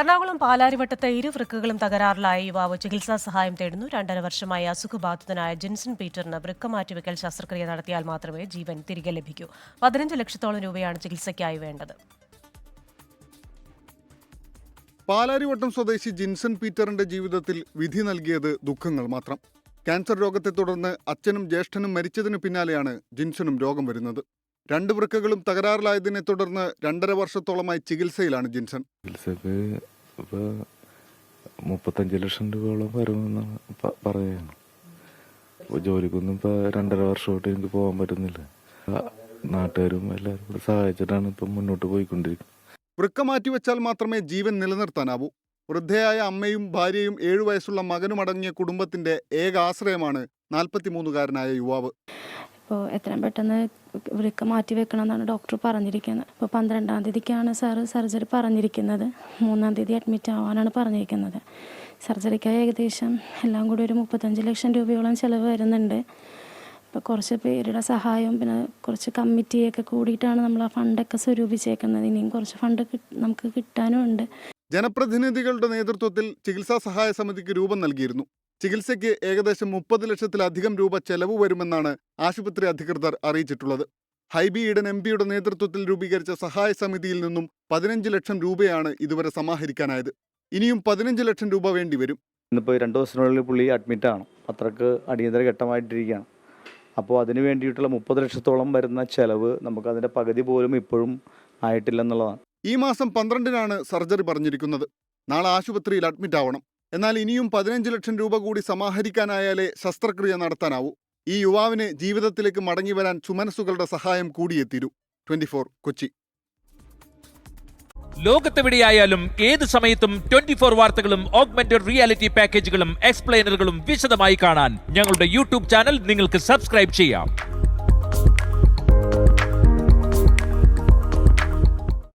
എറണാകുളം പാലാരിവട്ടത്തെ ഇരു വൃക്കകളും തകരാറിലായ. യുവാവ് ചികിത്സാ സഹായം തേടുന്നു. രണ്ടര വർഷമായി അസുഖബാധിതനായ ജിൻസൺ പീറ്ററിന് വൃക്ക മാറ്റിവെക്കൽ ശസ്ത്രക്രിയ നടത്തിയാൽ മാത്രമേ ജീവൻ തിരികെ ലഭിക്കൂ. പതിനഞ്ച് ലക്ഷത്തോളം രൂപയാണ് ചികിത്സയ്ക്കായി വേണ്ടത്. പാലാരിവട്ടം സ്വദേശി ജിൻസൺ പീറ്ററിന്റെ ജീവിതത്തിൽ വിധി നൽകിയത് ദുഃഖങ്ങൾ മാത്രം. ക്യാൻസർ രോഗത്തെ തുടർന്ന് അച്ഛനും ജ്യേഷ്ഠനും മരിച്ചതിന് പിന്നാലെയാണ് ജിൻസനും രോഗം വരുന്നത്. രണ്ട് വൃക്കകളും തകരാറിലായതിനെ തുടർന്ന് രണ്ടര വർഷത്തോളമായി ചികിത്സയിലാണ് ജിൻസൺ. ചികിത്സക്ക് ഇപ്പോൾ മുപ്പത്തഞ്ച് ലക്ഷം രൂപയോളം വരുമെന്ന് പറയുകയാണ്. പറയുന്നത് ഇപ്പോൾ ജോലിക്കൊന്നും ഇപ്പോൾ രണ്ടര വർഷമായിട്ട് എനിക്ക് പോകാൻ പറ്റുന്നില്ല. നാട്ടുകാരും എല്ലാവരും കൂടെ സഹായിച്ചിട്ടാണ് ഇപ്പം മുന്നോട്ട് പോയിക്കൊണ്ടിരിക്കുന്നത്. വൃക്ക മാറ്റിവെച്ചാൽ മാത്രമേ ജീവൻ നിലനിർത്താനാവൂ. വൃദ്ധയായ അമ്മയും ഭാര്യയും ഏഴു വയസ്സുള്ള മകനും അടങ്ങിയ കുടുംബത്തിന്റെ ഏക ആശ്രയമാണ് നാൽപ്പത്തിമൂന്നുകാരനായ യുവാവ്. അപ്പോൾ എത്രയും പെട്ടെന്ന് വൃക്ക മാറ്റി വെക്കണം എന്നാണ് ഡോക്ടർ പറഞ്ഞിരിക്കുന്നത്. ഇപ്പോൾ പന്ത്രണ്ടാം തീയതിക്കാണ് സാറ് സർജറി പറഞ്ഞിരിക്കുന്നത്. മൂന്നാം തീയതി അഡ്മിറ്റ് ആവാനാണ് പറഞ്ഞിരിക്കുന്നത്. സർജറിക്കായി ഏകദേശം എല്ലാം കൂടി ഒരു മുപ്പത്തഞ്ച് ലക്ഷം രൂപയോളം ചിലവ് വരുന്നുണ്ട്. അപ്പോൾ കുറച്ച് പേരുടെ സഹായവും പിന്നെ കുറച്ച് കമ്മിറ്റിയൊക്കെ കൂടിയിട്ടാണ് നമ്മൾ ആ ഫണ്ടൊക്കെ സ്വരൂപിച്ചേക്കുന്നത്. ഇനിയും കുറച്ച് ഫണ്ട് നമുക്ക് കിട്ടാനും ഉണ്ട് ജനപ്രതിനിധികളുടെ നേതൃത്വത്തിൽ ചികിത്സാ സഹായ സമിതിക്ക് രൂപം നൽകിയിരുന്നു. ചികിത്സയ്ക്ക് ഏകദേശം മുപ്പത് ലക്ഷത്തിലധികം രൂപ ചെലവ് വരുമെന്നാണ് ആശുപത്രി അധികൃതർ അറിയിച്ചിട്ടുള്ളത്. ഹൈബി ഈഡൻ എം പിയുടെ നേതൃത്വത്തിൽ രൂപീകരിച്ച സഹായ സമിതിയിൽ നിന്നും പതിനഞ്ച് ലക്ഷം രൂപയാണ് ഇതുവരെ സമാഹരിക്കാനായത്. ഇനിയും പതിനഞ്ച് ലക്ഷം രൂപ വേണ്ടി വരും. ഇന്നിപ്പോൾ രണ്ട് ദിവസത്തിനുള്ളിൽ പുള്ളി ആണ്. അത്രയ്ക്ക് അടിയന്തര ഘട്ടമായിട്ടിരിക്കുകയാണ്. അപ്പോൾ അതിന് വേണ്ടിയിട്ടുള്ള മുപ്പത് ലക്ഷത്തോളം വരുന്ന ചെലവ് നമുക്ക് അതിന്റെ പകുതി പോലും ഇപ്പോഴും ആയിട്ടില്ലെന്നുള്ളതാണ്. ഈ മാസം പന്ത്രണ്ടിനാണ് സർജറി പറഞ്ഞിരിക്കുന്നത്. നാളെ ആശുപത്രിയിൽ അഡ്മിറ്റ് ആവണം. എന്നാൽ ഇനിയും പതിനഞ്ച് ലക്ഷം രൂപ കൂടി സമാഹരിക്കാനായാലേ ശസ്ത്രക്രിയ നടത്താനാവൂ. ഈ യുവാവിന് ജീവിതത്തിലേക്ക് മടങ്ങി വരാൻ ചുമനസുകളുടെ സഹായം കൂടിയെത്തിരു. Twenty four Kochi. ലോകത്തെവിടെയായാലും ഏത് സമയത്തും ട്വന്റി ഫോർ വാർത്തകളും ഓഗ്മെന്റഡ് റിയാലിറ്റി പാക്കേജുകളും എക്സ്പ്ലെയിനറുകളും വിശദമായി കാണാൻ ഞങ്ങളുടെ യൂട്യൂബ് ചാനൽ നിങ്ങൾക്ക് സബ്സ്ക്രൈബ് ചെയ്യാം.